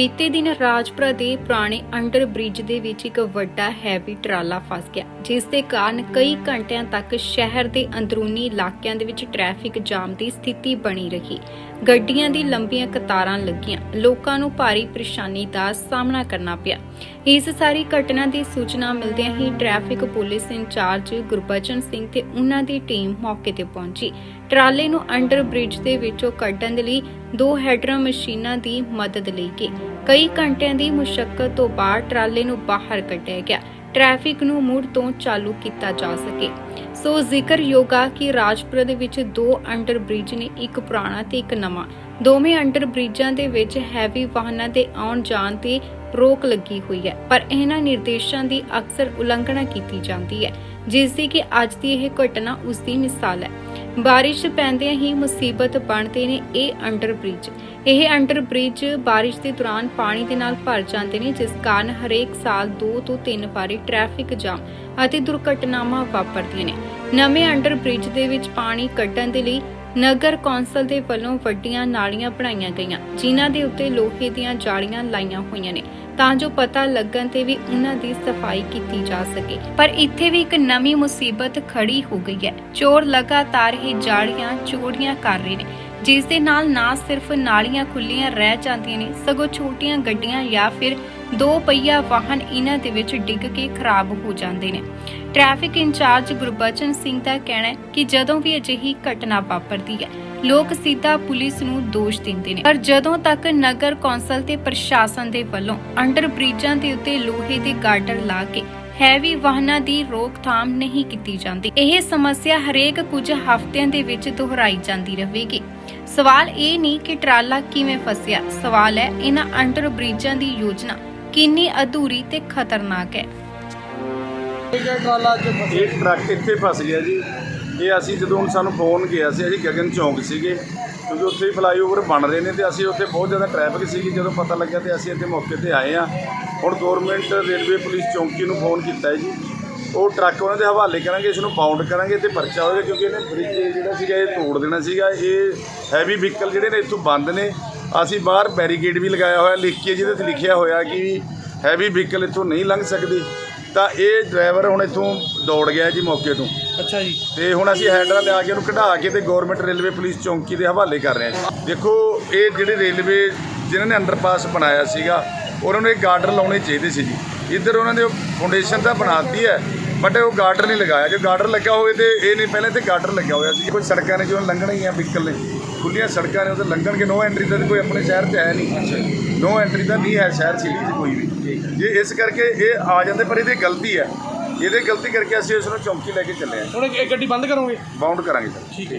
ਬੀਤੇ ਦਿਨ ਰਾਜਪੁਰਾ ਦੇ ਪੁਰਾਣੇ ਅੰਡਰ ਬ੍ਰਿਜ ਦੇ ਵਿੱਚ ਇੱਕ ਵੱਡਾ ਹੈਵੀ ਟਰਾਲਾ ਫਸ ਗਿਆ, ਜਿਸ ਦੇ ਕਾਰਨ ਕਈ ਘੰਟਿਆਂ ਤੱਕ ਸ਼ਹਿਰ ਦੇ ਅੰਦਰੂਨੀ ਇਲਾਕਿਆਂ ਦੇ ਵਿੱਚ ਟ੍ਰੈਫਿਕ ਜਾਮ ਦੀ ਸਥਿਤੀ ਬਣੀ ਰਹੀ। ਗੱਡੀਆਂ ਦੀ ਲੰਬੀਆਂ ਕਤਾਰਾਂ ਲੱਗੀਆਂ, ਲੋਕਾਂ ਨੂੰ ਭਾਰੀ ਪਰੇਸ਼ਾਨੀ ਦਾ ਸਾਹਮਣਾ ਕਰਨਾ ਪਿਆ। ਇਸ ਸਾਰੀ ਘਟਨਾ ਦੀ ਸੂਚਨਾ ਮਿਲਦਿਆਂ ਹੀ traffic police incharge Gurbachan Singh ਤੇ ਉਹਨਾਂ ਦੀ ਟੀਮ ਮੌਕੇ ਤੇ ਪਹੁੰਚੀ। ਟਰਾਲੇ ਨੂੰ ਅੰਡਰ ਬ੍ਰਿਜ ਦੇ ਵਿੱਚੋਂ ਕੱਢਣ ਦੇ ਲਈ ਦੋ ਹੈਡਰਾਂ ਮਸ਼ੀਨਾਂ ਦੀ ਮਦਦ ਲਈ ਗਈ ਕਈ ਘੰਟਿਆਂ ਦੀ ਮੁਸ਼ਕਲ ਤੋਂ ਬਾਅਦ ਟਰਾਲੇ ਨੂੰ ਬਾਹਰ ਕੱਢਿਆ ਗਿਆ। ਟ੍ਰੈਫਿਕ ਨੂੰ ਮੁੜ ਤੋਂ ਚਾਲੂ ਕੀਤਾ ਜਾ ਸਕੇ। ਸੋ ਜ਼ਿਕਰਯੋਗ ਆ ਕਿ ਰਾਜਪੁਰਾ ਦੇ ਵਿੱਚ ਦੋ ਅੰਡਰ ਬ੍ਰਿਜ ਨੇ ਇੱਕ ਪੁਰਾਣਾ ਤੇ ਇੱਕ ਨਵਾਂ। ਦੋਵੇਂ ਅੰਡਰ ਬ੍ਰਿਜਾਂ ਦੇ ਵਿੱਚ ਹੈਵੀ ਵਾਹਨਾਂ ਦੇ ਆਉਣ ਜਾਣ ਤੇ ਰੋਕ ਲੱਗੀ ਹੋਈ ਹੈ, ਪਰ ਇਹਨਾਂ ਨਿਰਦੇਸ਼ਾਂ ਦੀ ਅਕਸਰ ਉਲੰਘਣਾ ਕੀਤੀ ਜਾਂਦੀ ਹੈ, ਜਿਸ ਦੀ ਕਿ ਅੱਜ ਦੀ ਇਹ ਘਟਨਾ ਉਸ ਦੀ ਮਿਸਾਲ ਹੈ। ਬਾਰਿਸ਼ ਪੈਂਦਿਆਂ ਹੀ ਮੁਸੀਬਤ ਬਣਦੇ ਨੇ ਇਹ ਅੰਡਰ ਬ੍ਰਿਜ ਇਹ ਅੰਡਰ ਬ੍ਰਿਜ ਬਾਰਿਸ਼ ਦੇ ਦੌਰਾਨ ਪਾਣੀ ਦੇ ਨਾਲ ਭਰ ਜਾਂਦੇ ਨੇ, ਜਿਸ ਕਾਰਨ ਹਰੇਕ ਸਾਲ 2 ਤੋਂ 3 ਵਾਰੀ ਟ੍ਰੈਫਿਕ ਜਾਮ ਅਤੇ ਦੁਰਘਟਨਾਵਾਂ ਵਾਪਰਦੀਆਂ ਨੇ। ਨਵੇਂ ਅੰਡਰ ਬ੍ਰਿਜ ਦੇ ਵਿੱਚ ਪਾਣੀ ਕੱਢਣ ਦੇ ਲਈ ਨਗਰ ਕੌਂਸਲ ਦੇ ਵੱਲੋਂ ਵੱਡੀਆਂ ਨਾਲੀਆਂ ਬਣਾਈਆਂ ਗਈਆਂ, ਜਿਨ੍ਹਾਂ ਦੇ ਉੱਤੇ ਲੋਹੇ ਦੀਆਂ ਜਾਲੀਆਂ ਲਾਈਆਂ ਹੋਈਆਂ ਨੇ, ਤਾਂ ਜੋ ਪਤਾ ਲੱਗਣ ਤੇ ਵੀ ਉਹਨਾਂ ਦੀ ਸਫ਼ਾਈ ਕੀਤੀ ਜਾ ਸਕੇ। ਪਰ ਇੱਥੇ ਵੀ ਇੱਕ ਨਵੀਂ ਮੁਸੀਬਤ ਖੜੀ ਹੋ ਗਈ ਹੈ। ਚੋਰ ਲਗਾਤਾਰ ਹੀ ਜਾਲੀਆਂ ਚੋਰੀਆਂ ਕਰ ਰਹੇ ਨੇ। ਜਿਸ ਦੇ ਨਾਲ ਨਾ ਸਿਰਫ ਨਾਲੀਆਂ ਖੁੱਲੀਆਂ ਰਹਿ ਜਾਂਦੀਆਂ ਨੇ, ਸਗੋਂ ਛੋਟੀਆਂ ਗੱਡੀਆਂ ਜਾਂ ਫਿਰ ਦੋ ਪਹੀਆ ਵਾਹਨ ਇਹਨਾਂ ਦੇ ਵਿੱਚ ਡਿੱਗ ਕੇ ਖਰਾਬ ਹੋ ਜਾਂਦੇ ਨੇ। ਟ੍ਰੈਫਿਕ ਇੰਚਾਰਜ ਗੁਰਬਚਨ ਸਿੰਘ ਦਾ ਕਹਿਣਾ ਹੈ ਕਿ ਜਦੋਂ ਵੀ ਅਜਿਹੀ ਘਟਨਾ ਵਾਪਰਦੀ ਹੈ, ਲੋਕ ਸਿੱਧਾ ਪੁਲਿਸ ਨੂੰ ਦੋਸ਼ ਦਿੰਦੇ ਨੇ। ਪਰ ਜਦੋਂ ਤੱਕ ਨਗਰ ਕੌਂਸਲ ਤੇ ਪ੍ਰਸ਼ਾਸਨ ਦੇ ਵੱਲੋਂ ਅੰਡਰ ਬ੍ਰਿਜਾਂ ਦੇ ਉੱਤੇ ਲੋਹੇ ਦੇ ਗਾਰਡਰ ਲਾ ਕੇ ਹੈਵੀ ਵਾਹਨਾਂ ਦੀ ਰੋਕਥਾਮ ਨਹੀਂ ਕੀਤੀ ਜਾਂਦੀ। ਇਹ ਸਮੱਸਿਆ ਹਰੇਕ ਕੁਝ ਹਫ਼ਤਿਆਂ ਦੇ ਵਿੱਚ ਦੁਹਰਾਈ ਜਾਂਦੀ ਰਹੇਗੀ। ਸਵਾਲ ਇਹ ਨਹੀਂ ਕਿ ਟਰਾਲਾ ਕਿਵੇਂ ਫਸਿਆ। ਸਵਾਲ ਹੈ, ਇਹਨਾਂ ਅੰਡਰ ਬ੍ਰਿਜਾਂ ਦੀ ਯੋਜਨਾ ਕਿੰਨੀ ਅਧੂਰੀ ਤੇ ਖਤਰਨਾਕ ਹੈ? ਇਹ ਟਰੱਕ ਇੱਥੇ ਫਸ ਗਿਆ ਜੀ। ਇਹ ਅਸੀਂ ਜਦੋਂ ਸਾਨੂੰ ਫੋਨ ਗਿਆ ਸੀ, ਅਸੀਂ ਗਗਨ ਚੌਂਕ ਸੀਗੇ। ਕਿਉਂਕਿ ਉੱਥੇ ਹੀ ਫਲਾਈਓਵਰ ਬਣ ਰਹੇ ਨੇ ਤੇ ਅਸੀਂ ਉੱਥੇ ਬਹੁਤ ਜ਼ਿਆਦਾ ਟ੍ਰੈਫਿਕ ਸੀਗੀ, ਜਦੋਂ ਪਤਾ ਲੱਗਿਆ ਤੇ ਅਸੀਂ ਇੱਥੇ ਮੌਕੇ ਤੇ ਆਏ ਆ ਹੁਣ ਗਵਰਨਮੈਂਟ ਰੇਲਵੇ ਪੁਲਿਸ ਚੌਂਕੀ ਨੂੰ ਫੋਨ ਕੀਤਾ ਜੀ। ਉਹ ਟਰੱਕ ਉਹਨਾਂ ਦੇ ਹਵਾਲੇ ਕਰਾਂਗੇ, ਇਸ ਨੂੰ ਬਾਉਂਡ ਕਰਾਂਗੇ ਤੇ ਪਰਚਾ ਹੋਵੇਗਾ ਕਿਉਂਕਿ ਇਹਨੇ ਬ੍ਰਿਜ ਜਿਹੜਾ ਸੀਗਾ, ਇਹ ਤੋੜ ਦੇਣਾ ਸੀਗਾ। ਇਹ ਹੈਵੀ ਵਹੀਕਲ ਜਿਹੜੇ ਨੇ ਇੱਥੋਂ ਬੰਦ ਨੇ। ਅਸੀਂ ਬਾਹਰ ਬੈਰੀਕੇਡ ਵੀ ਲਗਾਇਆ ਹੋਇਆ, ਲਿਖ ਕੇ ਜਿਹਦੇ ਤੇ ਲਿਖਿਆ ਹੋਇਆ ਕਿ ਹੈਵੀ ਵਹੀਕਲ ਇੱਥੋਂ ਨਹੀਂ ਲੰਘ ਸਕਦੇ। ਤਾਂ ਇਹ ਡਰਾਈਵਰ ਹੁਣ ਇੱਥੋਂ ਦੌੜ ਗਿਆ ਜੀ ਮੌਕੇ ਤੋਂ। ਅੱਛਾ ਜੀ। ਤੇ ਹੁਣ ਅਸੀਂ ਹੈਂਡਲ ਲਿਆ ਕੇ ਉਹਨੂੰ ਕਢਾ ਕੇ ਤੇ ਗਵਰਨਮੈਂਟ ਰੇਲਵੇ ਪੁਲਿਸ ਚੌਂਕੀ ਦੇ ਹਵਾਲੇ ਕਰ ਰਹੇ ਹਾਂ ਜੀ। ਦੇਖੋ, ਇਹ ਜਿਹੜੇ ਰੇਲਵੇ ਜਿਨ੍ਹਾਂ ਨੇ ਅੰਡਰਪਾਸ ਬਣਾਇਆ ਸੀਗਾ, ਉਹਨਾਂ ਨੂੰ ਇਹ ਗਾਰਡਰ ਲਾਉਣੇ ਚਾਹੀਦੇ ਸੀ ਜੀ। ਇੱਧਰ ਉਹਨਾਂ ਨੇ ਫਾਊਂਡੇਸ਼ਨ ਤਾਂ ਬਣਾਤੀ ਹੈ ਬਟ ਉਹ ਗਾਰਡਰ ਨਹੀਂ ਲਗਾਇਆ। ਜੋ ਗਾਰਡਰ ਲੱਗਾ ਹੋਵੇ ਤੇ ਇਹ ਨਹੀਂ, ਪਹਿਲਾਂ ਤੇ ਗਾਰਡਰ ਲੱਗਿਆ ਹੋਇਆ ਸੀ। ਕੋਈ ਸੜਕਾਂ ਨੇ ਜਿਵੇਂ ਲੰਘਣ ਗਈਆਂ ਵਹੀਕਲ ਨੇ ਖੁੱਲੀਆਂ ਸੜਕਾਂ ਨੇ, ਉਹ ਤੇ ਲੰਘਣਗੇ। ਨੋ ਐਂਟਰੀ ਤਾਂ ਕੋਈ ਆਪਣੇ ਸ਼ਹਿਰ 'ਚ ਹੈ ਨਹੀਂ। ਨੋ ਐਂਟਰੀ ਤਾਂ ਨਹੀਂ ਹੈ ਸ਼ਹਿਰ ਸਿਟੀ 'ਚ ਕੋਈ ਵੀ। ਜੇ ਇਸ ਕਰਕੇ ਇਹ ਆ ਜਾਂਦੇ, ਪਰ ਇਹਦੀ ਗਲਤੀ ਹੈ। ਇਹਦੇ ਗਲਤੀ ਕਰਕੇ ਅਸੀਂ ਉਸ ਨੂੰ ਚੌਂਕੀ ਲੈ ਕੇ ਚੱਲੇ ਹਾਂ। ਹੁਣ ਇਹ ਗੱਡੀ ਬੰਦ ਕਰੋਗੇ? ਬਾਉਂਡ ਕਰਾਂਗੇ ਸਰ। ਠੀਕ ਹੈ।